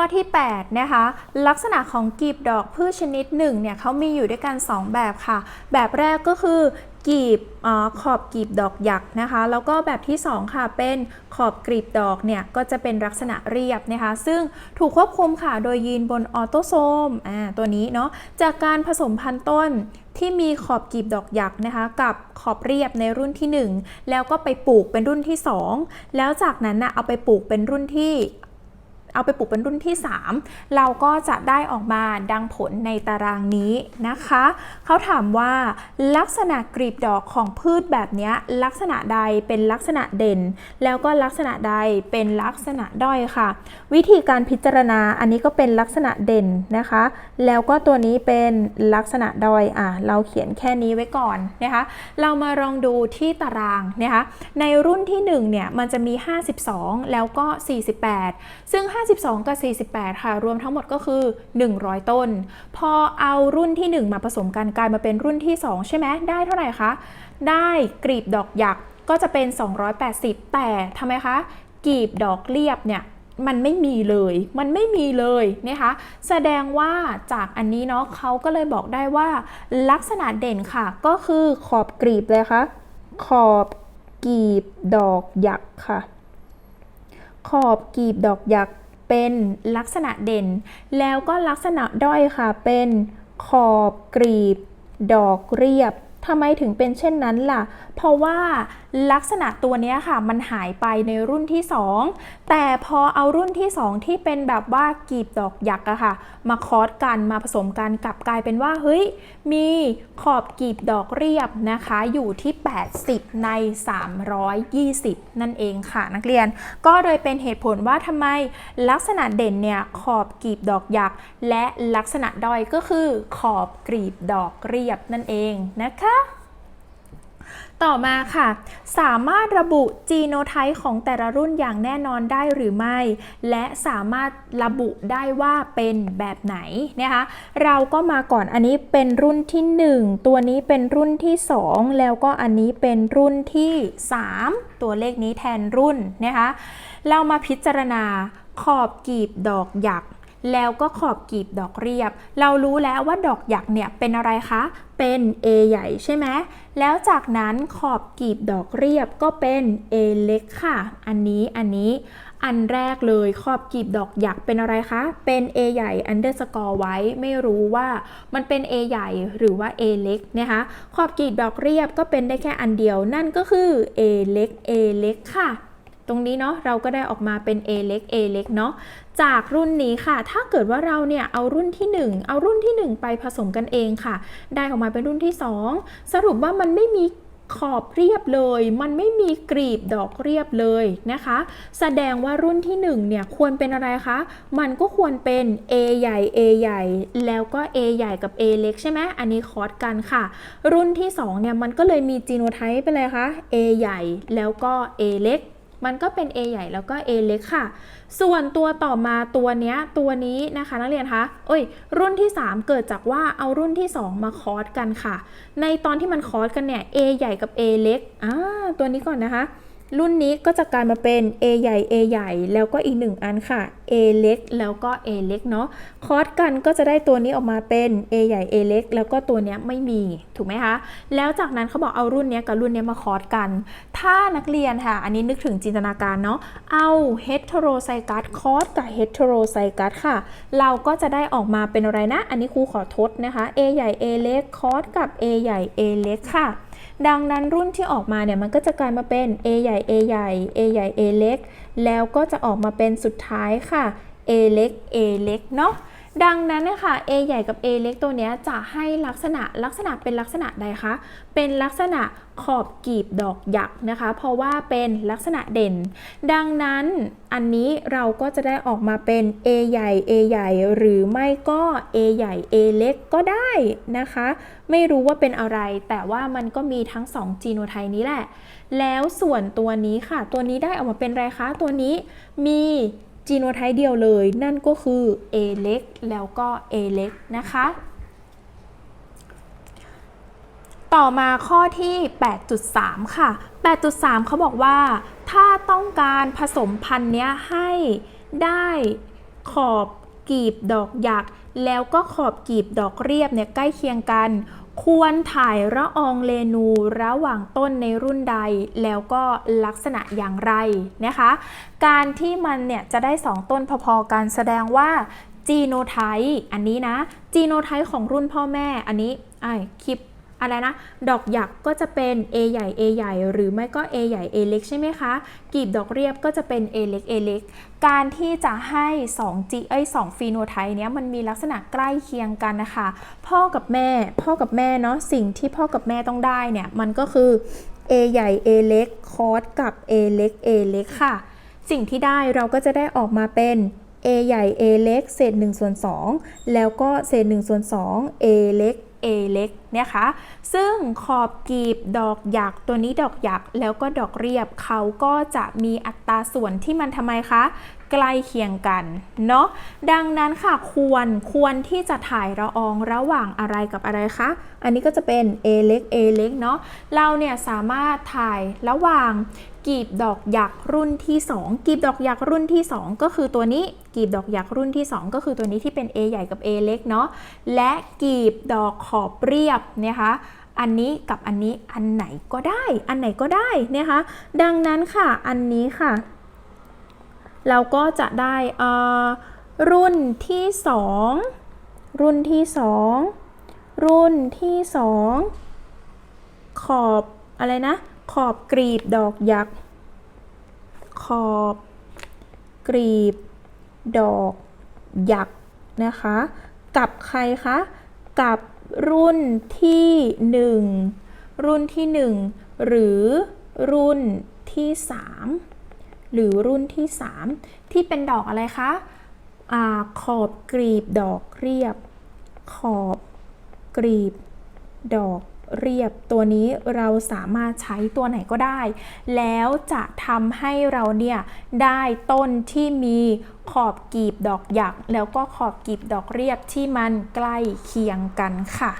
ข้อที่8นะคะลักษณะของกลีบดอกพืชชนิดหนึ่งเนี่ยเขามีอยู่ด้วยกัน 2 แบบค่ะ แบบแรกก็คือกลีบอขอบกลีบดอกหยักนะคะ แล้วก็แบบที่ 2 ค่ะเป็นขอบกลีบดอกเนี่ยก็จะเป็นลักษณะเรียบนะคะ ซึ่งถูกควบคุมค่ะโดยยีนบนออโตโซมอ่าตัวนี้เนาะจากการผสมพันธุ์ต้นที่มีขอบกลีบดอกหยักนะคะ กับขอบเรียบในรุ่นที่ 1 แล้วก็ไปปลูกเป็นรุ่นที่ 2 แล้วจากนั้นนะเอาไปปลูกเป็นรุ่นที่ เอาไปปลูกเป็นรุ่นที่ 3 เราก็จะได้ออกมาดังผลในตารางนี้นะคะ เขาถามว่าลักษณะกลีบดอกของพืชแบบนี้ลักษณะใดเป็นลักษณะเด่น แล้วก็ลักษณะใดเป็นลักษณะด้อยค่ะ วิธีการพิจารณาอันนี้ก็เป็นลักษณะเด่นนะคะ แล้วก็ตัวนี้เป็นลักษณะด้อยอะเราเขียนแค่นี้ไว้ก่อนนะคะ เรามาลองดูที่ตารางนะคะในรุ่นที่1เนี่ยมันจะมี 52 แล้วก็ 48 ซึ่ง52 กับ 48 ค่ะ รวมทั้งหมดก็คือ 100 ต้น พอเอารุ่นที่ 1 มาผสมกันกลายมาเป็นรุ่นที่ 2 ใช่ไหมได้เท่าไหร่คะ ได้กลีบดอกหยักก็จะเป็น 280 แต่ทำไมคะกลีบดอกเรียบเนี่ยมันไม่มีเลย มันไม่มีเลยนะคะ แสดงว่าจากอันนี้เนาะเขาก็เลยบอกได้ว่า ลักษณะเด่นค่ะ ก็คือขอบกลีบเลยค่ะ ขอบกลีบดอกหยักค่ะ ขอบกลีบดอกหยัก เป็นลักษณะเด่น แล้วก็ลักษณะด้อยค่ะ เป็นขอบกรีบ ดอกเรียบทำไมถึงเป็นเช่นนั้นล่ะ เพราะว่าลักษณะตัวนี้ค่ะมันหายไปในรุ่นที่ 2 แต่พอเอารุ่นที่ 2 ที่เป็นแบบว่ากลีบดอกหยักอะค่ะ มาคอสกันมาผสมกันกลับกลายเป็นว่าเฮ้ยมีขอบกลีบดอกเรียบนะคะ อยู่ที่ 80 ใน 320 นั่นเองค่ะนักเรียน ก็เลยเป็นเหตุผลว่าทำไมลักษณะเด่นเนี่ยขอบกลีบดอกหยัก และลักษณะด้อยก็คือขอบกลีบดอกเรียบนั่นเองนะคะ ต่อมาค่ะ สามารถระบุจีโนไทป์ของแต่ละรุ่นอย่างแน่นอนได้หรือไม่ และสามารถระบุได้ว่าเป็นแบบไหนนะคะเราก็มาก่อนอันนี้เป็นรุ่นที่ 1 ตัวนี้เป็นรุ่นที่ 2 แล้วก็อันนี้เป็นรุ่นที่ 3 ตัวเลขนี้แทนรุ่นนะคะเรามาพิจารณาขอบกีบดอกหยัก แล้วก็ขอบกีบดอกเรียบ เรารู้แล้วว่าดอกหยักเนี่ยเป็นอะไรคะ เป็น A ใหญ่ใช่ไหม แล้วจากนั้นขอบกีบดอกเรียบก็เป็น A เล็กค่ะ อันนี้ อันนี้ อันแรกเลยขอบกีบดอกหยักเป็นอะไรคะ เป็น A ใหญ่ underscore ไว้ ไม่รู้ว่ามันเป็น A ใหญ่หรือว่า A เล็กนะคะ ขอบกีบดอกเรียบก็เป็นได้แค่อันเดียว นั่นก็คือ A เล็ก A เล็กค่ะ ตรงนี้เนาะเราก็ได้ออกมาเป็น A เล็ก A เล็กเนาะจากรุ่นนี้ค่ะ ถ้าเกิดว่าเราเนี่ยเอารุ่นที่ 1 เอารุ่นที่ 1 ไปผสมกันเองค่ะ ได้ออกมาเป็นรุ่นที่ 2 สรุปว่ามันไม่มีขอบเรียบเลย มันไม่มีกรีบดอกเรียบเลยนะคะ แสดงว่ารุ่นที่1เนี่ยควรเป็นอะไรคะ มันก็ควรเป็น A ใหญ่ A ใหญ่ แล้วก็ A ใหญ่กับ A เล็กใช่ไหมอันนี้คอร์สกันค่ะ รุ่นที่2เนี่ยมันก็เลยมีจีโนไทป์ไปเลยคะ A ใหญ่แล้วก็ A เล็ก มันก็เป็น A ใหญ่แล้วก็ A เล็กค่ะ ส่วนตัวต่อมาตัวเนี้ยตัวนี้นะคะนักเรียนคะเอ้ย รุ่นที่ 3 เกิดจากว่าเอารุ่นที่ 2 มาคอร์สกันค่ะ ในตอนที่มันคอร์สกันเนี่ย A ใหญ่กับ A เล็กอ่าตัวนี้ก่อนนะคะ รุ่นนี้ก็จะกลายมาเป็น A ใหญ่ A ใหญ่ แล้วก็อีกหนึ่งอันค่ะ A เล็ก แล้วก็ A เล็กเนาะ คอร์สกันก็จะได้ตัวนี้ออกมาเป็น A ใหญ่ A เล็ก แล้วก็ตัวเนี้ยไม่มี ถูกไหมคะ แล้วจากนั้นเขาบอกเอารุ่นนี้กับรุ่นนี้มาคอร์สกัน ถ้านักเรียนค่ะ อันนี้นึกถึงจินตนาการเนาะ เอา heterozygote คอร์สกับ heterozygote ค่ะ เราก็จะได้ออกมาเป็นอะไรนะ อันนี้ครูขอทดนะคะ A ใหญ่ A เล็ก คอร์สกับ A ใหญ่ A เล็กค่ะ ดังนั้นรุ่นที่ออกมาเนี่ยมันก็จะกลายมาเป็น A ใหญ่ A ใหญ่ A ใหญ่ A เล็ก แล้วก็จะออกมาเป็นสุดท้ายค่ะ A เล็ก A เล็กเนาะ ดังนั้นนะคะ A ใหญ่กับ A เล็กตัวนี้จะให้ลักษณะลักษณะเป็นลักษณะใดคะ เป็นลักษณะขอบกีบดอกหยักนะคะ เพราะว่าเป็นลักษณะเด่น ดังนั้นอันนี้เราก็จะได้ออกมาเป็น A ใหญ่ A ใหญ่ หรือไม่ก็ A ใหญ่ A เล็กก็ได้นะคะ ไม่รู้ว่าเป็นอะไร แต่ว่ามันก็มีทั้ง 2 จีโนไทป์นี้แหละ แล้วส่วนตัวนี้ค่ะ ตัวนี้ได้ออกมาเป็นอะไรคะ ตัวนี้มี จีโนไทป์เดียวเลย นั่นก็คือ A เล็กแล้วก็ A เล็กนะคะ ต่อมาข้อที่ 8.3 ค่ะ 8.3 เขาบอกว่า ถ้าต้องการผสมพันธุ์เนี้ยให้ได้ขอบกลีบดอกหยัก แล้วก็ขอบกลีบดอกเรียบเนี่ยใกล้เคียงกัน ควรถ่ายละอองเรนูระหว่างต้นในรุ่นใด แล้วก็ลักษณะอย่างไรนะคะ การที่มันเนี่ยจะได้ 2 ต้นพอๆกันแสดงว่าจีโนไทป์อันนี้นะจีโนไทป์ของรุ่นพ่อแม่อันนี้ไอ้คลิป อะไรนะ ดอกหยักก็จะเป็น A ใหญ่ A ใหญ่ หรือไม่ก็ A ใหญ่ A เล็กใช่ไหมคะกีบดอกเรียบก็จะเป็น A เล็ก A เล็ก การที่จะให้ 2 G เอ้ย2ฟีโนไทป์เนี้ยมันมีลักษณะใกล้เคียงกันนะคะ พ่อกับแม่ พ่อกับแม่เนาะสิ่งที่พ่อกับแม่ต้องได้เนี่ยมันก็คือ A ใหญ่ A เล็กคอสกับ A เล็ก A เล็กค่ะ สิ่งที่ได้เราก็จะได้ออกมาเป็น A ใหญ่ A เล็กเศษ1ส่วน2แล้วก็เศษ1ส่วน2 A เล็ก A เล็กนะคะซึ่งขอบกีบดอกหยักตัวนี้ดอกหยักแล้วก็ดอกเรียบเขาก็จะมีอัตราส่วนที่มันทำไมคะใกล้เคียงกันเนาะดังนั้นค่ะควรควรที่จะถ่ายละอองระหว่างอะไรกับอะไรคะอันนี้ก็จะเป็น A เล็ก A เล็กเนาะเราเนี่ยสามารถถ่ายระหว่าง กีบดอกหยักรุ่นที่ 2 กีบดอกหยักรุ่นที่ 2 ก็คือตัวนี้ กีบดอกหยักรุ่นที่ 2 ก็คือตัวนี้ที่เป็น A ใหญ่กับ A เล็กเนาะและกีบดอกขอบเรียบนะคะอันนี้กับอันนี้อันไหนก็ได้ อันไหนก็ได้นะคะดังนั้นค่ะอันนี้ค่ะ เราก็จะได้อ่อรุ่นที่ 2 รุ่นที่ 2 รุ่นที่ 2 ขอบอะไรนะ ขอบกรีบดอกยักษ์ ขอบกรีบดอกยักษ์นะคะ กับใครคะ กับรุ่นที่ 1 รุ่นที่ 1 หรือรุ่นที่ 3 หรือรุ่นที่ 3 ที่เป็นดอกอะไรคะอขอบกรีบดอกเรียบ ขอบกรีบดอก เรียบตัวนี้เราสามารถใช้ตัวไหนก็ได้ แล้วจะทำให้เราเนี่ยได้ต้นที่มีขอบกีบดอกหยัก แล้วก็ขอบกีบดอกเรียบที่มันใกล้เคียงกันค่ะ